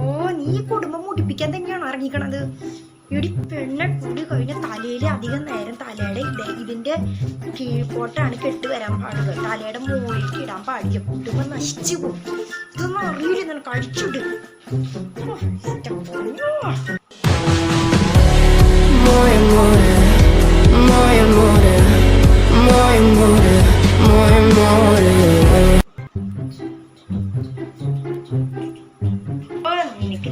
ഓ നീ കുടുംബം മുടിപ്പിക്കാൻ തന്നെയാണ് ഇറങ്ങിക്കണത്? ഇവിടെ പെണ്ണ കൂടി കഴിഞ്ഞ തലയിൽ അധികം നേരം തലയുടെ ഇത് ഇതിന്റെ കീഴ്പോട്ടാണ് കെട്ട് വരാൻ പാടുക തലയുടെ മുകളിലേക്ക് ഇടാൻ പാടില്ല. കുടുംബം നശിച്ചു പോകും. ഇതൊന്നും അറിയില്ല നിനക്ക് അടിച്ചിട്ട്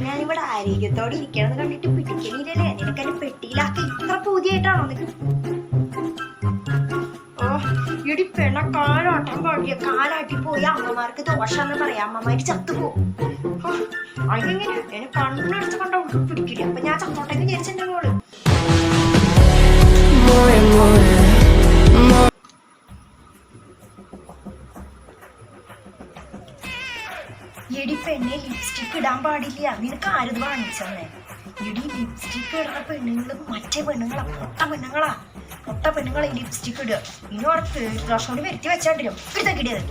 ഞാനിവിടെ ആരോഗ്യത്തോടെ ഇരിക്കണമെന്ന് കണ്ടിട്ട് പിടിക്കണില്ലല്ലേ? നിനക്ക് എന്നെ പെട്ടിയിലാക്കി ഇത്ര പൂതിയായിട്ടാണോ നിനക്ക്? ഇടി പെണ്ണ കാലോട്ടം പാടിയ കാലാട്ടി പോയി. അമ്മമാർക്ക് ദോഷാന്ന് പറയാം. അമ്മമാര് ചത്തുപോകും. അതിനെങ്ങനെ എന്നെ കണ്ണെടുത്ത് കണ്ട പിടിക്കില്ല അപ്പൊ ഞാൻ ചത്തോട്ടേക്ക് വിചാരിച്ചെന്റെ എടി പെണ്ണെ ലിപ്സ്റ്റിക് ഇടാൻ പാടില്ല. നിനക്ക് ആരും വാങ്ങിച്ചെന്നേ? എടി ലിപ്സ്റ്റിക് ഇടുന്ന പെണ്ണുങ്ങളും മറ്റേ പെണ്ണുങ്ങളാ പൊട്ട പെണ്ണുങ്ങളാ. പൊട്ട പെണ്ണുങ്ങളെ ലിപ്സ്റ്റിക് ഇടുക. ഇനി ഉറപ്പ് ദോഷം കൊണ്ട് വരുത്തി വെച്ചാണ്ടിരും ഒരു.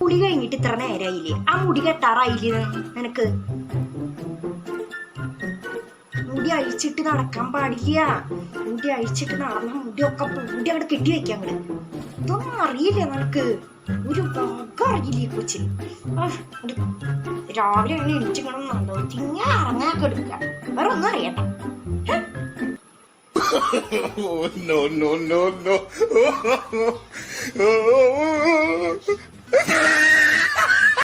മുടി കഴിഞ്ഞിട്ട് ഇത്ര നേരായില്ലേ? ആ മുടി കെട്ടാറായില്ലേ നിനക്ക്? മുടി അഴിച്ചിട്ട് നടക്കാൻ പാടില്ല. മുടി അഴിച്ചിട്ട് നടന്ന മുടിയൊക്കെ മുടി അവിടെ കെട്ടി വെക്കാൻ അങ്ങട്. ഇതൊന്നും അറിയില്ല നിനക്ക്. ഒരു വക അറിയില്ല കൊച്ചി. രാവിലെ അങ്ങനെ എണീച്ചിക്കണം നല്ലോ തിങ്ങ ഇറങ്ങാനൊക്കെ എടുക്കുക. വേറെ ഒന്നും അറിയട്ടെ ഹെ? Oh, no, no, no, no.